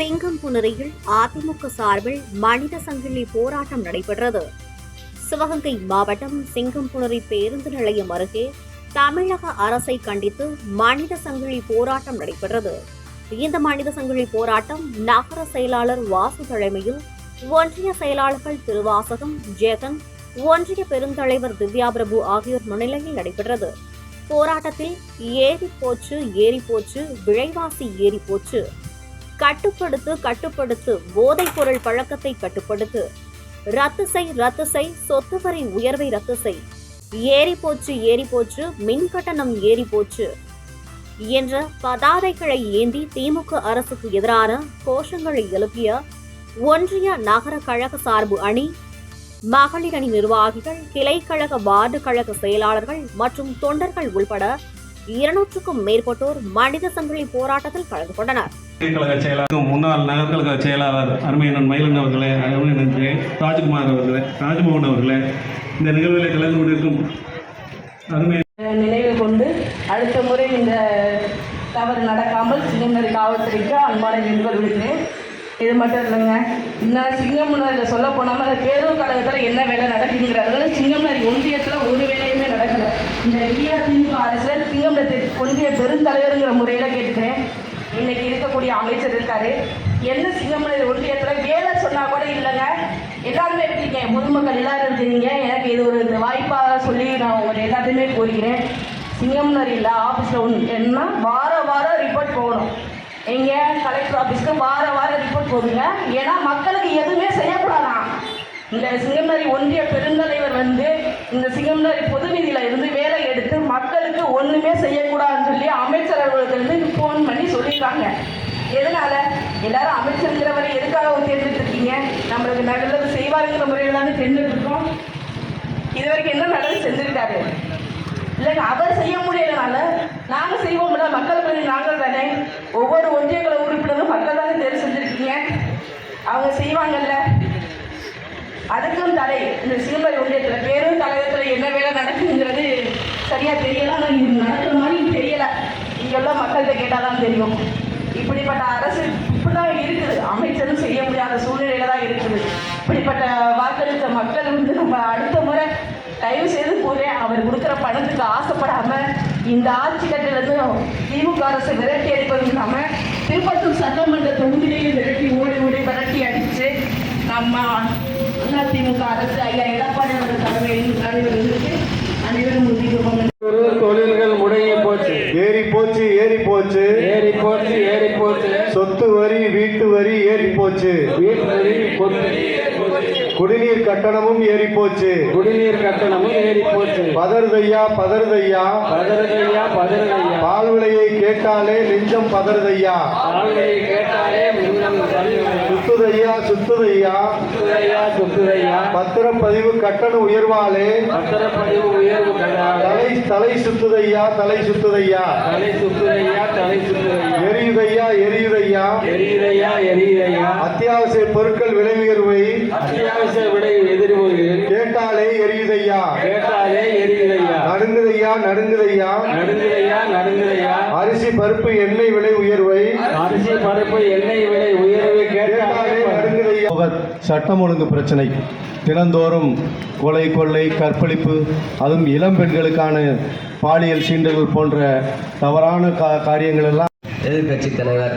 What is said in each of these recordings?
சிங்கம்புணரியில் அதிமுக சார்பில் மனித சங்கிலி போராட்டம் நடைபெற்றது. சிவகங்கை மாவட்டம் சிங்கம்புணரி பேருந்து நிலையம் அருகே தமிழக அரசை கண்டித்து மனித சங்கிலி போராட்டம் நடைபெற்றது. இந்த மனித சங்கிலி போராட்டம் நகர செயலாளர் வாசு தலைமையில் ஒன்றிய செயலாளர்கள் திருவாசகம் ஜெகன் ஒன்றிய பெருந்தலைவர் திவ்யா பிரபு ஆகியோர் முன்னிலையில் நடைபெற்றது. போராட்டத்தில் ஏரி போச்சு ஏரி போச்சு விலைவாசி ஏறி போச்சு. கட்டுப்படுத்து கட்டுப்படுத்து. போதைப் பொருள் பழக்கத்தை கட்டுப்படுத்து. ரத்து செய் ரத்து செய். சொத்து வரி உயர்வை ரத்து செய். ஏறி போச்சு ஏறி போச்சு. மின் கட்டணம் ஏறி போச்சு என்ற பதாதைகளை ஏந்தி திமுக அரசுக்கு எதிரான கோஷங்களை எழுப்பிய ஒன்றிய நகர கழக சார்பு அணி மகளிர் அணி நிர்வாகிகள் கிளைக்கழக வார்டு கழக செயலாளர்கள் மற்றும் தொண்டர்கள் உள்பட இருநூற்றுக்கும் மேற்பட்டோர் மனித சங்கிலி போராட்டத்தில் கலந்து கொண்டனர். கழக செயலாளர் முன்னாள் நகர்கழக செயலாளர் அருமையண்ணன் மயிலன் அவர்களே அருமையண்ணன் ராஜ்குமார் அவர்களே ராஜ்மோகன் அவர்களே இந்த நிகழ்வில் கலந்து கொண்டிருக்கும் அருமை நினைவு கொண்டு அடுத்த முறை இந்த தவறு நடக்காமல் சிங்கமுனரி காவல்துறைக்கு அன்பான வேண்டுகோள் விடுக்கிறேன் இது மட்டும் இல்லைங்க. இன்னும் சிங்கமுனரியில் சொல்ல போனாமல் அந்த பேரூர் கழகத்தில் என்ன வேலை நடக்குங்கிறார்கள் சிங்கமுனரி ஒன்றியத்தில் ஒரு வேலையுமே நடக்கல. இந்த இந்தியா திமுக அரசு சிங்கமுனரி ஒன்றிய பெருந்தலைவருங்கிற முறையில் கேட்டுக்கிறேன். இன்னைக்கு இருக்கக்கூடிய அமைச்சர் இருக்காரு. எந்த சிங்கமலை ஒன்றியத்தில் வேலை சொன்னால் கூட இல்லைங்க. எல்லாருமே இருக்கீங்க. பொதுமக்கள் எல்லாரும் இருக்கீங்க எனக்கு இது ஒரு வாய்ப்பாக சொல்லி நான் உங்களை எல்லாத்தையுமே கோரிக்கிறேன் இல்லை ஆஃபீஸில் ஒன்று என்ன வார வாரம் ரிப்போர்ட் போகணும். எங்கே கலெக்டர் ஆஃபீஸ்க்கு வார வாரம் ரிப்போர்ட் போடுங்க. ஏன்னா மக்களுக்கு எதுவுமே செய்யக்கூடாதான் இந்த சிங்கம்னரி ஒன்றிய பெருந்தலைவர் வந்து இந்த சிங்கம்னரி பொது நிதியில இருந்து வேலை எடுத்து மக்களுக்கு ஒன்றுமே செய்யக்கூடாதுன்னு சொல்லி அமைச்சர் அலுவலகத்திலிருந்து ஃபோன் பண்ணி சொல்லியிருக்காங்க. எதனால? எல்லாரும் அமைச்சருங்கிறவரை எதுக்காக தேர்ந்தெடுத்து இருக்கீங்க நம்மளுக்கு நல்லது செய்வாருங்கிற முறையில் தானே தேர்ந்தெடுத்துருக்கோம். இது வரைக்கும் என்ன நல்லது செஞ்சுருக்காரு? இல்லைங்க அவர் செய்ய முடியலனால நாங்கள் செய்வோம்ல மக்கள் பிரதி நாங்கள் தானே. ஒவ்வொரு ஒன்றிய குழு உறுப்பினரும் மக்கள் தானே தேர்வு செஞ்சுருக்கீங்க. அவங்க செய்வாங்கல்ல. அதுக்கும் தலை இந்த சிறுமலை ஒன்றியத்தில் பேரும் தலைவரத்தில் என்ன வேலை நடக்குங்கிறது சரியாக தெரியல. ஆனால் இது நடக்கிற மாதிரி தெரியலை. மக்கள்கிட்ட கேட்டால் தான் தெரியும். இப்படிப்பட்ட அரசு இப்படி தான் இருக்குது. அமைச்சரும் செய்ய முடியாத சூழ்நிலையில தான் இருக்குது. இப்படிப்பட்ட வாக்களித்த மக்கள் வந்து நம்ம அடுத்த முறை தயவு செய்து கூறேன் அவர் கொடுக்குற பணத்துக்கு ஆசைப்படாம இந்த ஆட்சி கட்டிலிருந்து திமுக அரசு விரட்டி அடிப்பது இல்லாம திருப்பத்தூர் சட்டமன்ற தொகுதியிலையும் விரட்டி ஓடி ஓடி விரட்டி அடிச்சு நம்ம அதிமுக அரசு ஐயா எடப்பாடி அவர்கள் தலைமையில் தலைவர்களுக்கு அனைவரும் உறுதியோகம் ஒரு தொழில்கள் முடங்கி போச்சு ஏறி போச்சு ஏறி போச்சு ஏறி போச்சு ஏறி போச்சு சொத்து வரி வீட்டு வரி ஏறி போச்சு. குடிநீர் கட்டணமும் ஏறி போச்சு. குடிநீர் கட்டணமும் ஏறி போச்சு. பதறுதையா பதறுதையா பதறதையா பதறதையா பால் விலையை கேட்டாலே நெஞ்சம் பதறுதையா சுத்துதையா சுத்துதையா சுத்துதையா சுத்துதையா பத்திரப்பதிவு கட்டண உயர்வாலே? பத்திரப்பதிவு உயர்வு தலை சுத்துதையா தலை சுத்துதையா? தலை சுத்துதையா தலை சுத்துதையா? எரியுதையா எரியுதையா? எரியுதையா எரியுதையா? அத்தியாவசிய பொருட்கள் விலை உயர்வை அத்தியாவசிய விடை எதிர்மொழிகள் கேட்டாலே எரியுதையா? கேட்டாலே எரியுதையா? நடுங்குதையா நடுங்குதையா? நடுங்குதையா நடுங்குதையா? அரிசி பருப்பு எண்ணெய் விலை உயர்வை அரிசி பருப்பு எண்ணெய் விலை உயர்வு கேட்டாலே சட்டம் ஒழுங்கு பிரச்சனை. தினந்தோறும் கொலை கொள்ளை கற்பழிப்பு அதுவும் இளம் பெண்களுக்கான பாலியல் சீண்டல்கள் போன்ற தவறான கா காரியங்கள் எல்லாம் எதிர்கட்சி தலைவர்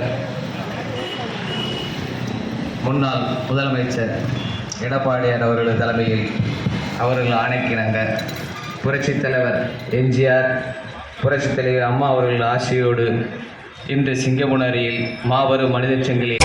முன்னாள் முதலமைச்சர் எடப்பாடியார் அவர்களது தலைமையில் அவர்கள் ஆணைக்கிணங்க. புரட்சித் தலைவர் எம்ஜிஆர் புரட்சித் தலைவர் அம்மா அவர்கள் ஆசையோடு இன்று சிங்கமுனரியில் மாபெரும் மனிதச் சங்கிலி